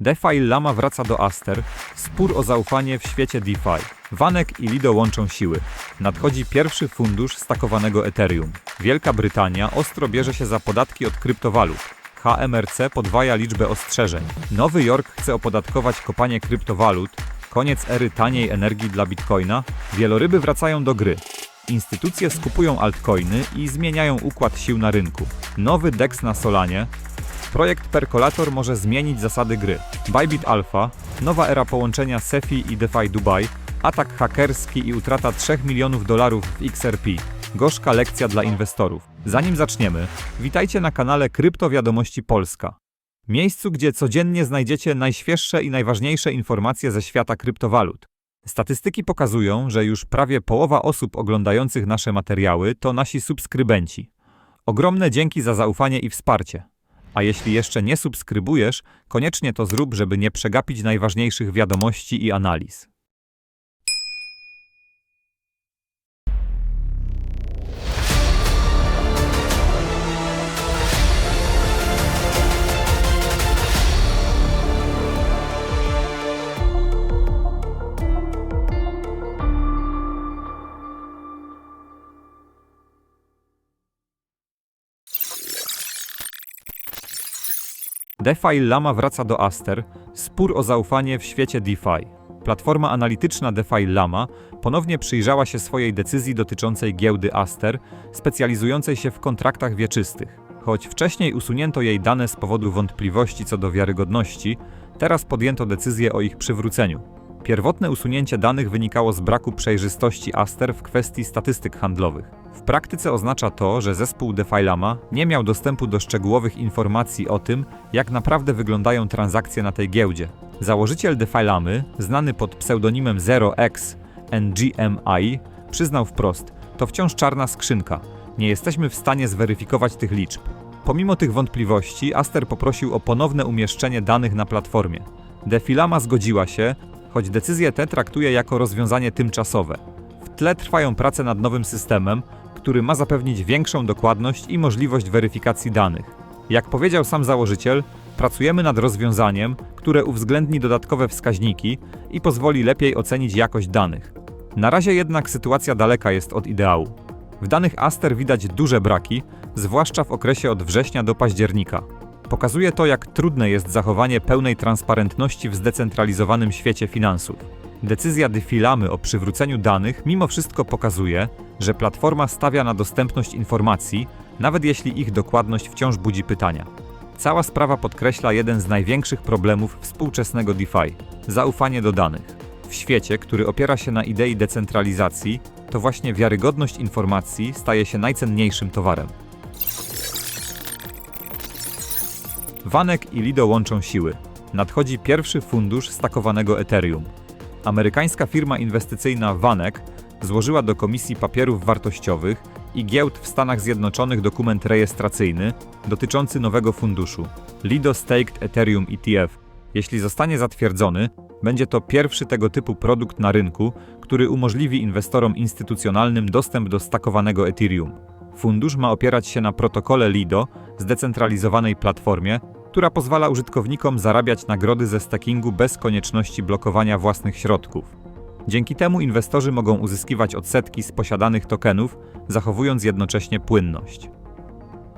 DeFi Lama wraca do Aster. Spór o zaufanie w świecie DeFi. Wanek i Lido łączą siły. Nadchodzi pierwszy fundusz stakowanego Ethereum. Wielka Brytania ostro bierze się za podatki od kryptowalut. HMRC podwaja liczbę ostrzeżeń. Nowy Jork chce opodatkować kopanie kryptowalut. Koniec ery taniej energii dla bitcoina. Wieloryby wracają do gry. Instytucje skupują altcoiny i zmieniają układ sił na rynku. Nowy DEX na Solanie, Projekt Percolator może zmienić zasady gry. Bybit Alpha, nowa era połączenia SeFi i DeFi Dubai, atak hakerski i utrata 3 milionów dolarów w XRP. Gorzka lekcja dla inwestorów. Zanim zaczniemy, witajcie na kanale Krypto Wiadomości Polska. Miejscu, gdzie codziennie znajdziecie najświeższe i najważniejsze informacje ze świata kryptowalut. Statystyki pokazują, że już prawie połowa osób oglądających nasze materiały to nasi subskrybenci. Ogromne dzięki za zaufanie i wsparcie. A jeśli jeszcze nie subskrybujesz, koniecznie to zrób, żeby nie przegapić najważniejszych wiadomości i analiz. DeFi Lama wraca do Aster. Spór o zaufanie w świecie DeFi. Platforma analityczna DeFi Lama ponownie przyjrzała się swojej decyzji dotyczącej giełdy Aster, specjalizującej się w kontraktach wieczystych. Choć wcześniej usunięto jej dane z powodu wątpliwości co do wiarygodności, teraz podjęto decyzję o ich przywróceniu. Pierwotne usunięcie danych wynikało z braku przejrzystości Aster w kwestii statystyk handlowych. W praktyce oznacza to, że zespół DeFi Lama nie miał dostępu do szczegółowych informacji o tym, jak naprawdę wyglądają transakcje na tej giełdzie. Założyciel DeFi Lamy, znany pod pseudonimem 0x NGMI, przyznał wprost: To wciąż czarna skrzynka. Nie jesteśmy w stanie zweryfikować tych liczb. Pomimo tych wątpliwości, Aster poprosił o ponowne umieszczenie danych na platformie. Defilama zgodziła się, choć decyzję tę traktuje jako rozwiązanie tymczasowe. W tle trwają prace nad nowym systemem, który ma zapewnić większą dokładność i możliwość weryfikacji danych. Jak powiedział sam założyciel, pracujemy nad rozwiązaniem, które uwzględni dodatkowe wskaźniki i pozwoli lepiej ocenić jakość danych. Na razie jednak sytuacja daleka jest od ideału. W danych Aster widać duże braki, zwłaszcza w okresie od września do października. Pokazuje to, jak trudne jest zachowanie pełnej transparentności w zdecentralizowanym świecie finansów. Decyzja Defilamy o przywróceniu danych mimo wszystko pokazuje, że platforma stawia na dostępność informacji, nawet jeśli ich dokładność wciąż budzi pytania. Cała sprawa podkreśla jeden z największych problemów współczesnego DeFi zaufanie do danych. W świecie, który opiera się na idei decentralizacji, to właśnie wiarygodność informacji staje się najcenniejszym towarem. Wanek i Lido łączą siły. Nadchodzi pierwszy fundusz stakowanego Ethereum. Amerykańska firma inwestycyjna Vanek złożyła do Komisji Papierów Wartościowych i Giełd w Stanach Zjednoczonych dokument rejestracyjny dotyczący nowego funduszu Lido Staked Ethereum ETF. Jeśli zostanie zatwierdzony, będzie to pierwszy tego typu produkt na rynku, który umożliwi inwestorom instytucjonalnym dostęp do stakowanego Ethereum. Fundusz ma opierać się na protokole Lido, zdecentralizowanej platformie, która pozwala użytkownikom zarabiać nagrody ze stakingu bez konieczności blokowania własnych środków. Dzięki temu inwestorzy mogą uzyskiwać odsetki z posiadanych tokenów, zachowując jednocześnie płynność.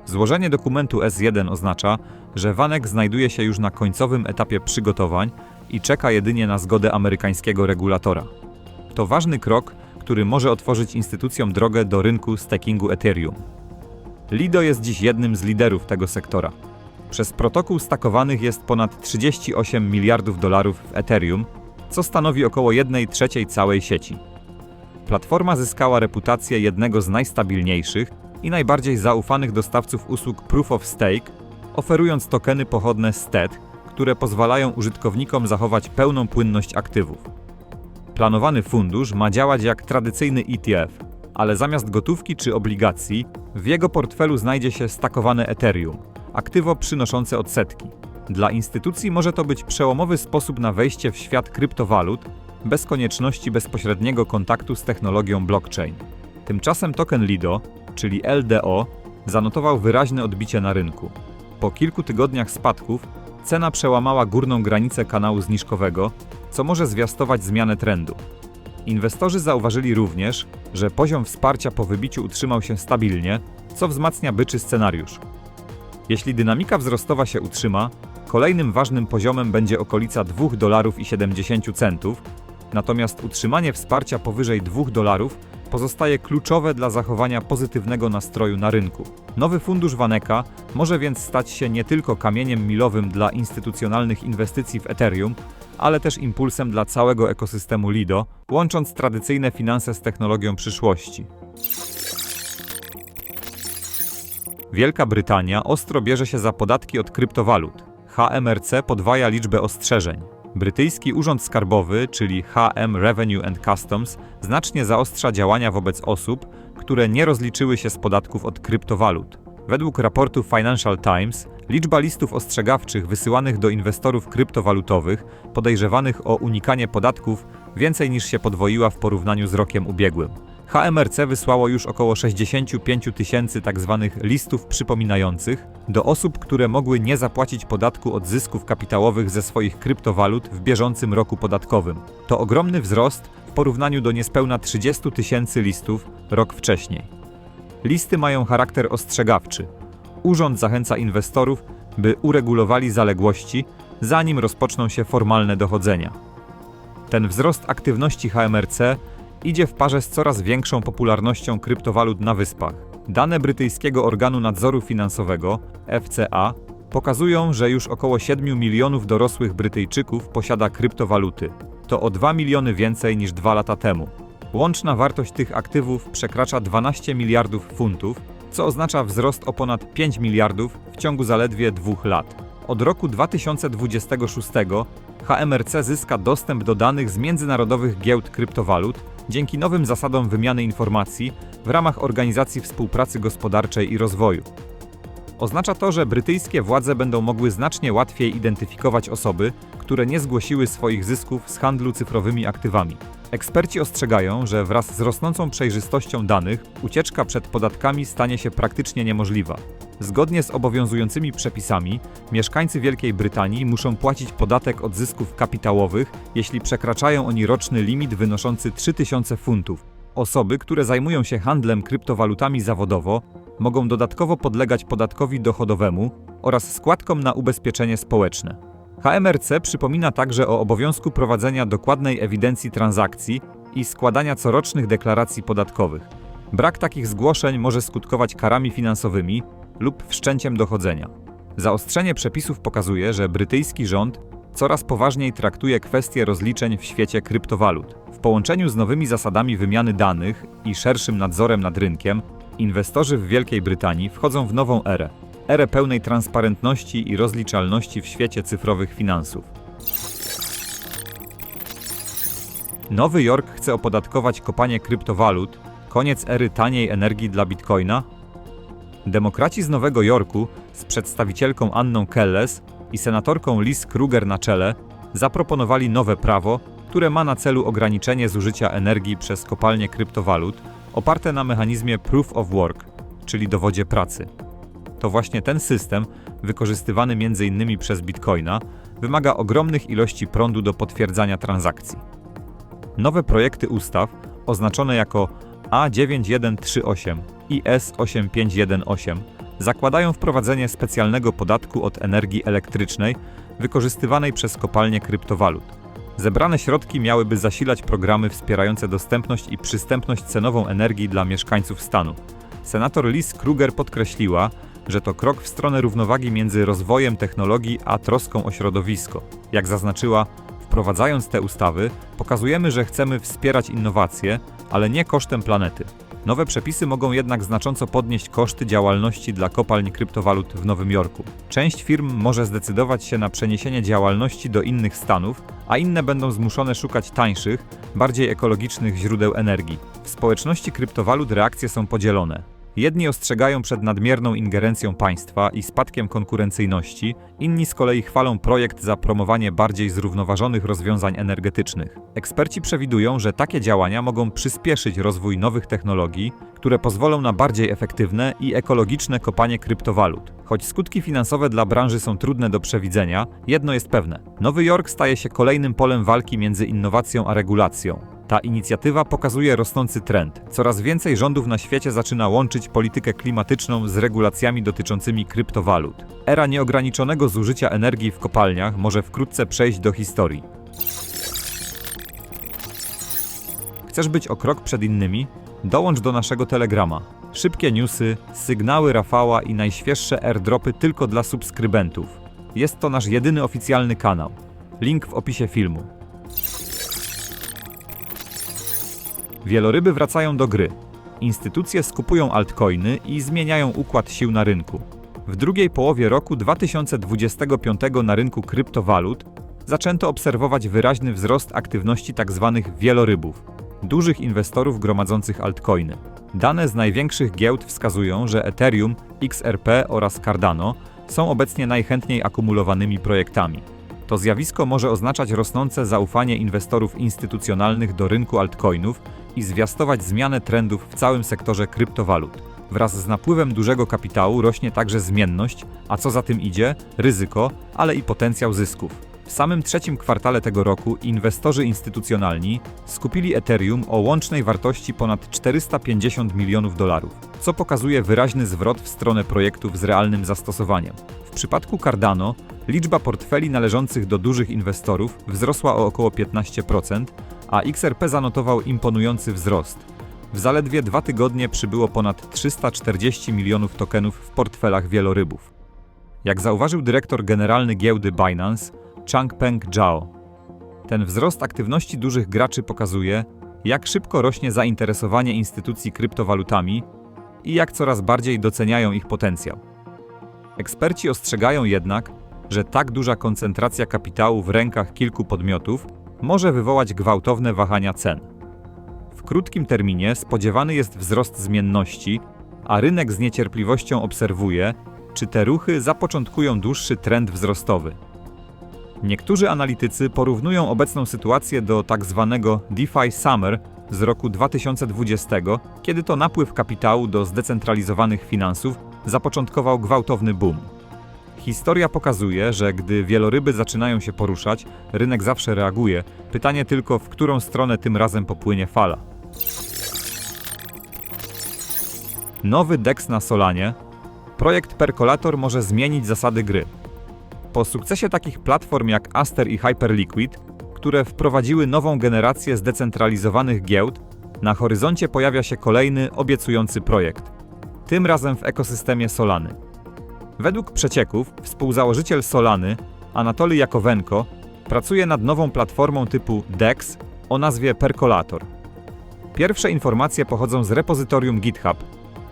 Złożenie dokumentu S1 oznacza, że Vanek znajduje się już na końcowym etapie przygotowań i czeka jedynie na zgodę amerykańskiego regulatora. To ważny krok, który może otworzyć instytucjom drogę do rynku stakingu Ethereum. Lido jest dziś jednym z liderów tego sektora. Przez protokół stakowanych jest ponad 38 miliardów dolarów w Ethereum, co stanowi około 1 trzeciej całej sieci. Platforma zyskała reputację jednego z najstabilniejszych i najbardziej zaufanych dostawców usług Proof of Stake, oferując tokeny pochodne z TED, które pozwalają użytkownikom zachować pełną płynność aktywów. Planowany fundusz ma działać jak tradycyjny ETF, ale zamiast gotówki czy obligacji, w jego portfelu znajdzie się stakowane Ethereum, aktywo przynoszące odsetki. Dla instytucji może to być przełomowy sposób na wejście w świat kryptowalut bez konieczności bezpośredniego kontaktu z technologią blockchain. Tymczasem token Lido, czyli LDO, zanotował wyraźne odbicie na rynku. Po kilku tygodniach spadków cena przełamała górną granicę kanału zniżkowego, co może zwiastować zmianę trendu. Inwestorzy zauważyli również, że poziom wsparcia po wybiciu utrzymał się stabilnie, co wzmacnia byczy scenariusz. Jeśli dynamika wzrostowa się utrzyma, kolejnym ważnym poziomem będzie okolica 2 dolarów i 70 centów, natomiast utrzymanie wsparcia powyżej 2 dolarów pozostaje kluczowe dla zachowania pozytywnego nastroju na rynku. Nowy fundusz Waneka może więc stać się nie tylko kamieniem milowym dla instytucjonalnych inwestycji w Ethereum, ale też impulsem dla całego ekosystemu Lido, łącząc tradycyjne finanse z technologią przyszłości. Wielka Brytania ostro bierze się za podatki od kryptowalut. HMRC podwaja liczbę ostrzeżeń. Brytyjski Urząd Skarbowy, czyli HM Revenue and Customs, znacznie zaostrza działania wobec osób, które nie rozliczyły się z podatków od kryptowalut. Według raportu Financial Times, liczba listów ostrzegawczych wysyłanych do inwestorów kryptowalutowych podejrzewanych o unikanie podatków więcej niż się podwoiła w porównaniu z rokiem ubiegłym. HMRC wysłało już około 65 tysięcy tzw. listów przypominających do osób, które mogły nie zapłacić podatku od zysków kapitałowych ze swoich kryptowalut w bieżącym roku podatkowym. To ogromny wzrost w porównaniu do niespełna 30 tysięcy listów rok wcześniej. Listy mają charakter ostrzegawczy. Urząd zachęca inwestorów, by uregulowali zaległości, zanim rozpoczną się formalne dochodzenia. Ten wzrost aktywności HMRC idzie w parze z coraz większą popularnością kryptowalut na wyspach. Dane brytyjskiego organu nadzoru finansowego FCA pokazują, że już około 7 milionów dorosłych Brytyjczyków posiada kryptowaluty. To o 2 miliony więcej niż dwa lata temu. Łączna wartość tych aktywów przekracza 12 miliardów funtów, co oznacza wzrost o ponad 5 miliardów w ciągu zaledwie dwóch lat. Od roku 2026 HMRC zyska dostęp do danych z międzynarodowych giełd kryptowalut dzięki nowym zasadom wymiany informacji w ramach Organizacji Współpracy Gospodarczej i Rozwoju. Oznacza to, że brytyjskie władze będą mogły znacznie łatwiej identyfikować osoby, które nie zgłosiły swoich zysków z handlu cyfrowymi aktywami. Eksperci ostrzegają, że wraz z rosnącą przejrzystością danych ucieczka przed podatkami stanie się praktycznie niemożliwa. Zgodnie z obowiązującymi przepisami, mieszkańcy Wielkiej Brytanii muszą płacić podatek od zysków kapitałowych, jeśli przekraczają oni roczny limit wynoszący 3000 funtów. Osoby, które zajmują się handlem kryptowalutami zawodowo, mogą dodatkowo podlegać podatkowi dochodowemu oraz składkom na ubezpieczenie społeczne. HMRC przypomina także o obowiązku prowadzenia dokładnej ewidencji transakcji i składania corocznych deklaracji podatkowych. Brak takich zgłoszeń może skutkować karami finansowymi lub wszczęciem dochodzenia. Zaostrzenie przepisów pokazuje, że brytyjski rząd coraz poważniej traktuje kwestie rozliczeń w świecie kryptowalut. W połączeniu z nowymi zasadami wymiany danych i szerszym nadzorem nad rynkiem, inwestorzy w Wielkiej Brytanii wchodzą w nową erę erę pełnej transparentności i rozliczalności w świecie cyfrowych finansów. Nowy Jork chce opodatkować kopanie kryptowalut, koniec ery taniej energii dla bitcoina? Demokraci z Nowego Jorku z przedstawicielką Anną Kelles i senatorką Liz Kruger na czele zaproponowali nowe prawo, które ma na celu ograniczenie zużycia energii przez kopalnie kryptowalut oparte na mechanizmie Proof of Work, czyli dowodzie pracy. To właśnie ten system, wykorzystywany m.in. przez Bitcoina, wymaga ogromnych ilości prądu do potwierdzania transakcji. Nowe projekty ustaw, oznaczone jako A9138 i S8518, zakładają wprowadzenie specjalnego podatku od energii elektrycznej wykorzystywanej przez kopalnie kryptowalut. Zebrane środki miałyby zasilać programy wspierające dostępność i przystępność cenową energii dla mieszkańców stanu. Senator Liz Kruger podkreśliła, że to krok w stronę równowagi między rozwojem technologii a troską o środowisko. Jak zaznaczyła, wprowadzając te ustawy, pokazujemy, że chcemy wspierać innowacje, ale nie kosztem planety. Nowe przepisy mogą jednak znacząco podnieść koszty działalności dla kopalń kryptowalut w Nowym Jorku. Część firm może zdecydować się na przeniesienie działalności do innych stanów, a inne będą zmuszone szukać tańszych, bardziej ekologicznych źródeł energii. W społeczności kryptowalut reakcje są podzielone. Jedni ostrzegają przed nadmierną ingerencją państwa i spadkiem konkurencyjności, inni z kolei chwalą projekt za promowanie bardziej zrównoważonych rozwiązań energetycznych. Eksperci przewidują, że takie działania mogą przyspieszyć rozwój nowych technologii, które pozwolą na bardziej efektywne i ekologiczne kopanie kryptowalut. Choć skutki finansowe dla branży są trudne do przewidzenia, jedno jest pewne: Nowy Jork staje się kolejnym polem walki między innowacją a regulacją. Ta inicjatywa pokazuje rosnący trend. Coraz więcej rządów na świecie zaczyna łączyć politykę klimatyczną z regulacjami dotyczącymi kryptowalut. Era nieograniczonego zużycia energii w kopalniach może wkrótce przejść do historii. Chcesz być o krok przed innymi? Dołącz do naszego Telegrama. Szybkie newsy, sygnały Rafała i najświeższe airdropy tylko dla subskrybentów. Jest to nasz jedyny oficjalny kanał. Link w opisie filmu. Wieloryby wracają do gry. Instytucje skupują altcoiny i zmieniają układ sił na rynku. W drugiej połowie roku 2025 na rynku kryptowalut zaczęto obserwować wyraźny wzrost aktywności tzw. wielorybów, dużych inwestorów gromadzących altcoiny. Dane z największych giełd wskazują, że Ethereum, XRP oraz Cardano są obecnie najchętniej akumulowanymi projektami. To zjawisko może oznaczać rosnące zaufanie inwestorów instytucjonalnych do rynku altcoinów i zwiastować zmianę trendów w całym sektorze kryptowalut. Wraz z napływem dużego kapitału rośnie także zmienność, a co za tym idzie, ryzyko, ale i potencjał zysków. W samym trzecim kwartale tego roku inwestorzy instytucjonalni skupili Ethereum o łącznej wartości ponad 450 milionów dolarów, co pokazuje wyraźny zwrot w stronę projektów z realnym zastosowaniem. W przypadku Cardano liczba portfeli należących do dużych inwestorów wzrosła o około 15%, a XRP zanotował imponujący wzrost. W zaledwie dwa tygodnie przybyło ponad 340 milionów tokenów w portfelach wielorybów. Jak zauważył dyrektor generalny giełdy Binance, Changpeng Zhao, ten wzrost aktywności dużych graczy pokazuje, jak szybko rośnie zainteresowanie instytucji kryptowalutami i jak coraz bardziej doceniają ich potencjał. Eksperci ostrzegają jednak, że tak duża koncentracja kapitału w rękach kilku podmiotów może wywołać gwałtowne wahania cen. W krótkim terminie spodziewany jest wzrost zmienności, a rynek z niecierpliwością obserwuje, czy te ruchy zapoczątkują dłuższy trend wzrostowy. Niektórzy analitycy porównują obecną sytuację do tak zwanego DeFi Summer z roku 2020, kiedy to napływ kapitału do zdecentralizowanych finansów zapoczątkował gwałtowny boom. Historia pokazuje, że gdy wieloryby zaczynają się poruszać, rynek zawsze reaguje. Pytanie tylko, w którą stronę tym razem popłynie fala. Nowy DEX na Solanie. Projekt Percolator może zmienić zasady gry. Po sukcesie takich platform jak Aster i Hyperliquid, które wprowadziły nową generację zdecentralizowanych giełd, na horyzoncie pojawia się kolejny obiecujący projekt. Tym razem w ekosystemie Solany. Według przecieków współzałożyciel Solany, Anatoly Jakowenko, pracuje nad nową platformą typu DEX o nazwie Percolator. Pierwsze informacje pochodzą z repozytorium GitHub,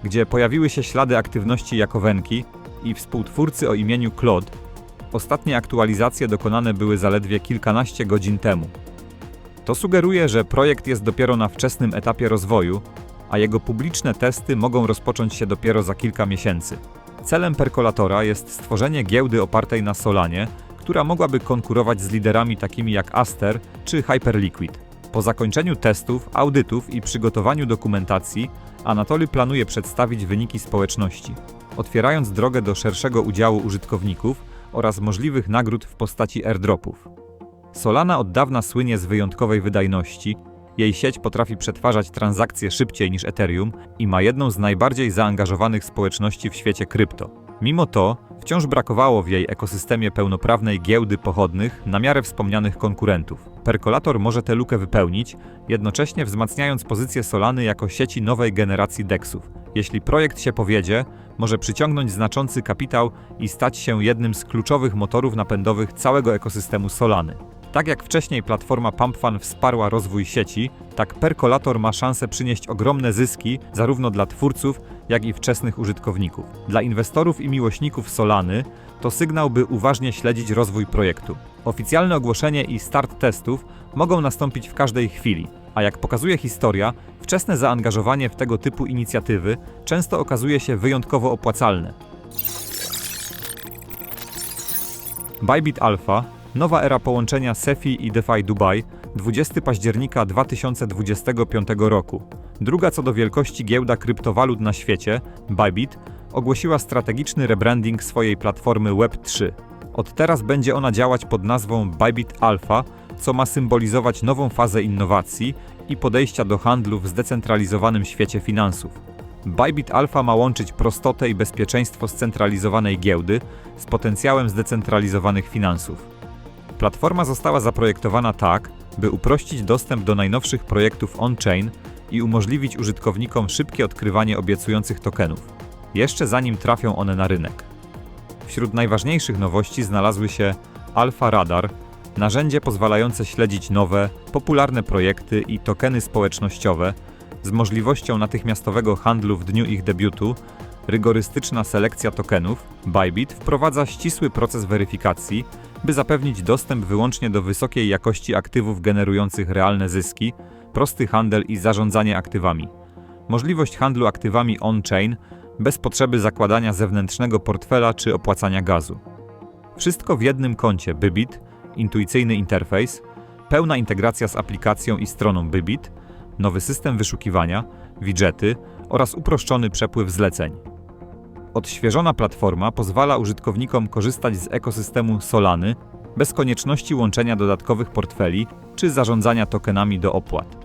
gdzie pojawiły się ślady aktywności Jakowenki i współtwórcy o imieniu Claude. Ostatnie aktualizacje dokonane były zaledwie kilkanaście godzin temu. To sugeruje, że projekt jest dopiero na wczesnym etapie rozwoju, a jego publiczne testy mogą rozpocząć się dopiero za kilka miesięcy. Celem Percolatora jest stworzenie giełdy opartej na Solanie, która mogłaby konkurować z liderami takimi jak Aster czy Hyperliquid. Po zakończeniu testów, audytów i przygotowaniu dokumentacji, Anatoly planuje przedstawić wyniki społeczności, otwierając drogę do szerszego udziału użytkowników oraz możliwych nagród w postaci airdropów. Solana od dawna słynie z wyjątkowej wydajności, jej sieć potrafi przetwarzać transakcje szybciej niż Ethereum i ma jedną z najbardziej zaangażowanych społeczności w świecie krypto. Mimo to, wciąż brakowało w jej ekosystemie pełnoprawnej giełdy pochodnych na miarę wspomnianych konkurentów. Perkolator może tę lukę wypełnić, jednocześnie wzmacniając pozycję Solany jako sieci nowej generacji DEXów. Jeśli projekt się powiedzie, może przyciągnąć znaczący kapitał i stać się jednym z kluczowych motorów napędowych całego ekosystemu Solany. Tak jak wcześniej platforma PumpFun wsparła rozwój sieci, tak Percolator ma szansę przynieść ogromne zyski zarówno dla twórców, jak i wczesnych użytkowników. Dla inwestorów i miłośników Solany to sygnał, by uważnie śledzić rozwój projektu. Oficjalne ogłoszenie i start testów mogą nastąpić w każdej chwili. A jak pokazuje historia, wczesne zaangażowanie w tego typu inicjatywy często okazuje się wyjątkowo opłacalne. Bybit Alpha, nowa era połączenia SEFI i DeFi Dubai, 20 października 2025 roku. Druga co do wielkości giełda kryptowalut na świecie, Bybit, ogłosiła strategiczny rebranding swojej platformy Web3. Od teraz będzie ona działać pod nazwą Bybit Alpha, co ma symbolizować nową fazę innowacji i podejścia do handlu w zdecentralizowanym świecie finansów. Bybit Alpha ma łączyć prostotę i bezpieczeństwo scentralizowanej giełdy z potencjałem zdecentralizowanych finansów. Platforma została zaprojektowana tak, by uprościć dostęp do najnowszych projektów on-chain i umożliwić użytkownikom szybkie odkrywanie obiecujących tokenów, jeszcze zanim trafią one na rynek. Wśród najważniejszych nowości znalazły się Alpha Radar, narzędzie pozwalające śledzić nowe, popularne projekty i tokeny społecznościowe z możliwością natychmiastowego handlu w dniu ich debiutu, rygorystyczna selekcja tokenów, Bybit wprowadza ścisły proces weryfikacji, by zapewnić dostęp wyłącznie do wysokiej jakości aktywów generujących realne zyski, prosty handel i zarządzanie aktywami. Możliwość handlu aktywami on-chain bez potrzeby zakładania zewnętrznego portfela czy opłacania gazu. Wszystko w jednym koncie Bybit, intuicyjny interfejs, pełna integracja z aplikacją i stroną Bybit, nowy system wyszukiwania, widgety oraz uproszczony przepływ zleceń. Odświeżona platforma pozwala użytkownikom korzystać z ekosystemu Solany bez konieczności łączenia dodatkowych portfeli czy zarządzania tokenami do opłat.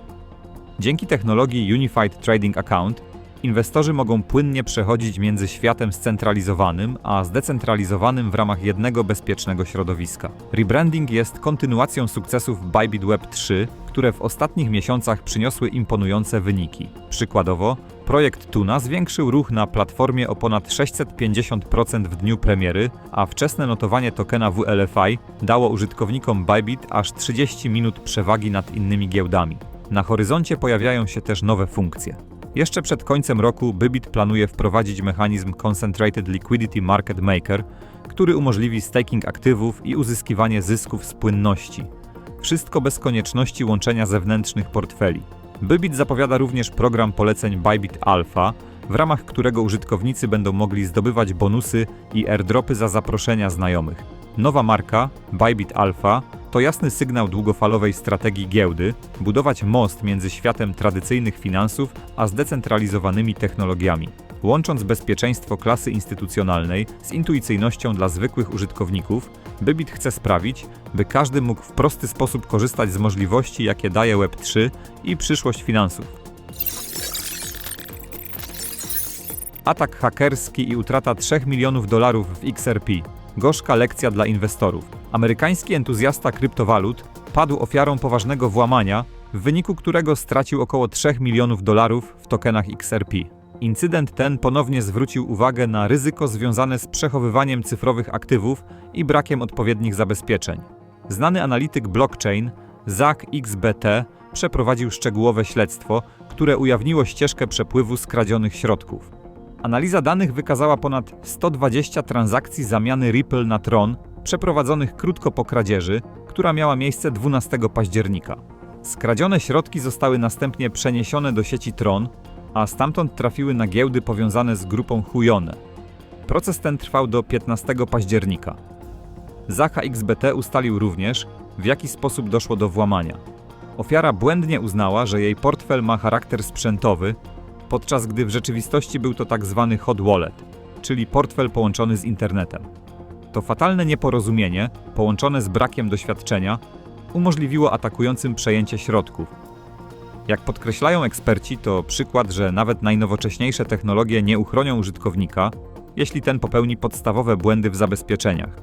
Dzięki technologii Unified Trading Account inwestorzy mogą płynnie przechodzić między światem scentralizowanym a zdecentralizowanym w ramach jednego bezpiecznego środowiska. Rebranding jest kontynuacją sukcesów Bybit Web 3, które w ostatnich miesiącach przyniosły imponujące wyniki. Przykładowo, projekt Tuna zwiększył ruch na platformie o ponad 650% w dniu premiery, a wczesne notowanie tokena WLFI dało użytkownikom Bybit aż 30 minut przewagi nad innymi giełdami. Na horyzoncie pojawiają się też nowe funkcje. Jeszcze przed końcem roku Bybit planuje wprowadzić mechanizm Concentrated Liquidity Market Maker, który umożliwi staking aktywów i uzyskiwanie zysków z płynności. Wszystko bez konieczności łączenia zewnętrznych portfeli. Bybit zapowiada również program poleceń Bybit Alpha, w ramach którego użytkownicy będą mogli zdobywać bonusy i airdropy za zaproszenia znajomych. Nowa marka, Bybit Alpha, to jasny sygnał długofalowej strategii giełdy, budować most między światem tradycyjnych finansów a zdecentralizowanymi technologiami. Łącząc bezpieczeństwo klasy instytucjonalnej z intuicyjnością dla zwykłych użytkowników, Bybit chce sprawić, by każdy mógł w prosty sposób korzystać z możliwości, jakie daje Web3 i przyszłość finansów. Atak hakerski i utrata 3 milionów dolarów w XRP. Gorzka lekcja dla inwestorów. Amerykański entuzjasta kryptowalut padł ofiarą poważnego włamania, w wyniku którego stracił około 3 milionów dolarów w tokenach XRP. Incydent ten ponownie zwrócił uwagę na ryzyko związane z przechowywaniem cyfrowych aktywów i brakiem odpowiednich zabezpieczeń. Znany analityk blockchain Zach XBT przeprowadził szczegółowe śledztwo, które ujawniło ścieżkę przepływu skradzionych środków. Analiza danych wykazała ponad 120 transakcji zamiany Ripple na Tron, przeprowadzonych krótko po kradzieży, która miała miejsce 12 października. Skradzione środki zostały następnie przeniesione do sieci Tron, a stamtąd trafiły na giełdy powiązane z grupą Huyone. Proces ten trwał do 15 października. Zacha XBT ustalił również, w jaki sposób doszło do włamania. Ofiara błędnie uznała, że jej portfel ma charakter sprzętowy, podczas gdy w rzeczywistości był to tak zwany hot wallet, czyli portfel połączony z internetem. To fatalne nieporozumienie, połączone z brakiem doświadczenia, umożliwiło atakującym przejęcie środków. Jak podkreślają eksperci, to przykład, że nawet najnowocześniejsze technologie nie uchronią użytkownika, jeśli ten popełni podstawowe błędy w zabezpieczeniach.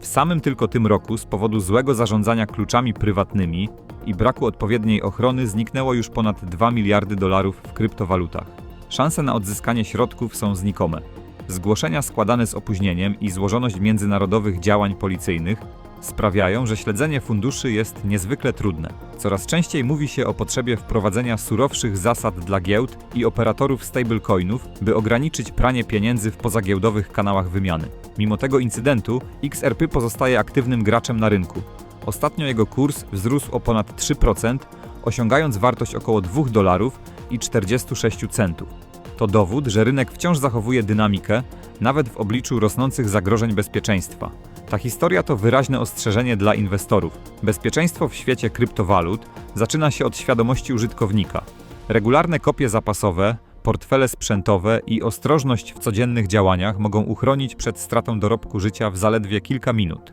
W samym tylko tym roku z powodu złego zarządzania kluczami prywatnymi i braku odpowiedniej ochrony zniknęło już ponad 2 miliardy dolarów w kryptowalutach. Szanse na odzyskanie środków są znikome. Zgłoszenia składane z opóźnieniem i złożoność międzynarodowych działań policyjnych sprawiają, że śledzenie funduszy jest niezwykle trudne. Coraz częściej mówi się o potrzebie wprowadzenia surowszych zasad dla giełd i operatorów stablecoinów, by ograniczyć pranie pieniędzy w pozagiełdowych kanałach wymiany. Mimo tego incydentu, XRP pozostaje aktywnym graczem na rynku. Ostatnio jego kurs wzrósł o ponad 3%, osiągając wartość około 2 dolarów i 46 centów. To dowód, że rynek wciąż zachowuje dynamikę, nawet w obliczu rosnących zagrożeń bezpieczeństwa. Ta historia to wyraźne ostrzeżenie dla inwestorów. Bezpieczeństwo w świecie kryptowalut zaczyna się od świadomości użytkownika. Regularne kopie zapasowe, portfele sprzętowe i ostrożność w codziennych działaniach mogą uchronić przed stratą dorobku życia w zaledwie kilka minut.